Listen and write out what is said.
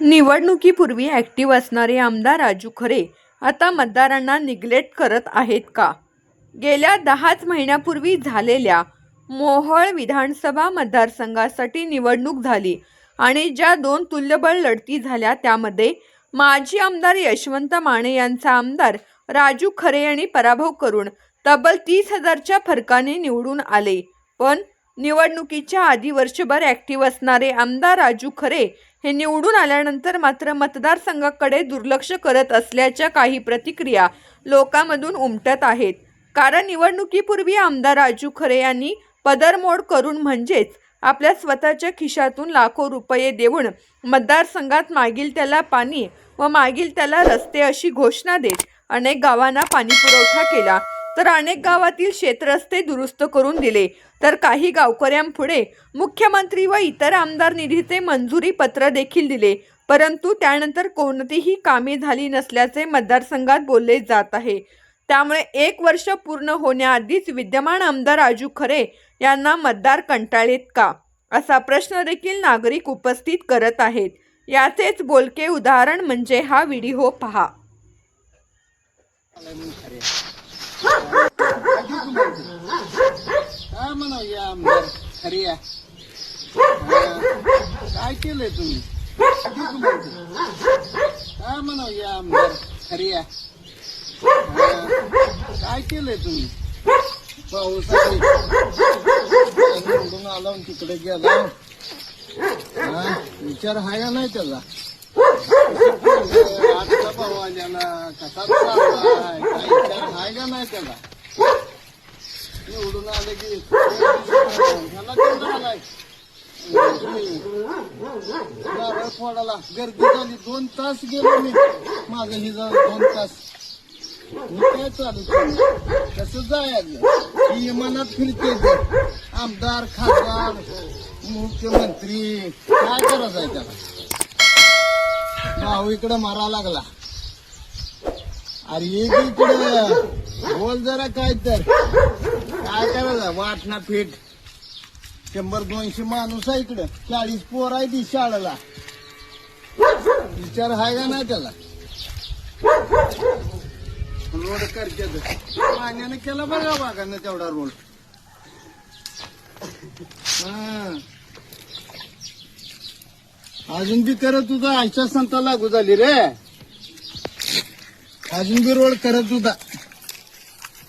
निवडणुकीपूर्वी ॲक्टिव्ह असणारे आमदार राजू खरे आता मतदारांना निग्लेक्ट करत आहेत का? गेल्या दहाच महिन्यापूर्वी झालेल्या मोहोळ विधानसभा मतदारसंघासाठी निवडणूक झाली आणि ज्या दोन तुल्यबळ लढती झाल्या त्यामध्ये माजी आमदार यशवंत माने यांचा आमदार राजू खरे यांनी पराभव करून तब्बल तीस हजारच्या फरकाने निवडून आले. पण निवडणुकीच्या आधी वर्षभर ॲक्टिव्ह असणारे आमदार राजू खरे हे निवडून आल्यानंतर मात्र मतदारसंघाकडे दुर्लक्ष करत असल्याच्या काही प्रतिक्रिया लोकांमधून उमटत आहेत. कारण निवडणुकीपूर्वी आमदार राजू खरे यांनी पदरमोड करून म्हणजेच आपल्या स्वतःच्या खिशातून लाखो रुपये देऊन मतदारसंघात मागील त्याला पाणी व मागील त्याला रस्ते अशी घोषणा देत अनेक गावांना पाणीपुरवठा केला. तर अनेक गावातील शेतरस्ते दुरुस्त करून दिले. तर काही गावकऱ्यांपुढे मुख्यमंत्री व इतर आमदार निधीचे मंजुरी पत्र देखील दिले. परंतु त्यानंतर कोणतीही कामे झाली नसल्याचे मतदारसंघात बोलले जात आहे. त्यामुळे एक वर्ष पूर्ण होण्याआधीच विद्यमान आमदार राजू खरे यांना मतदार कंटाळेत का? असा प्रश्न देखील नागरिक उपस्थित करत आहेत. याचेच बोलके उदाहरण म्हणजे हा व्हिडिओ पहा काय म्हणा या आमदार. खरी या. काय केलंय तुम्ही? काय म्हणा या आमदार. खरी या. काय केलंय तुम्ही? पाऊस निवडून आला आणि तिकडे गेला. हा, विचार हाय का नाही त्याला? आजचा भाऊ आल्याला कसा काय विचार हाय का नाही त्याला? निवडून आले की ह्याला आलाय नारळ फोडाला गर्दी झाली दोन तास गेलो मी. माझं हि जाऊन दोन तास. मी काय चालू केलं? कसं जायचं? ही मनात फिरते आमदार खासदार मुख्यमंत्री काय करायचं आहे त्याला? भाऊ इकडं मारा लागला. अरे इकडं. बोल जरा काय तर काय करायचं? वाटणा पीठ शंभर दोनशे माणूस आहे इकडं. चाळीस पोर आहे ती शाळेला. विचार आहे का नाही त्याला? रोड करते पाण्यानं केला बघा बागानं तेवढा रोड? हा. अजून बी करत तुझा आयच्या संता लागू झाली रे. अजून बी रोड करत होता.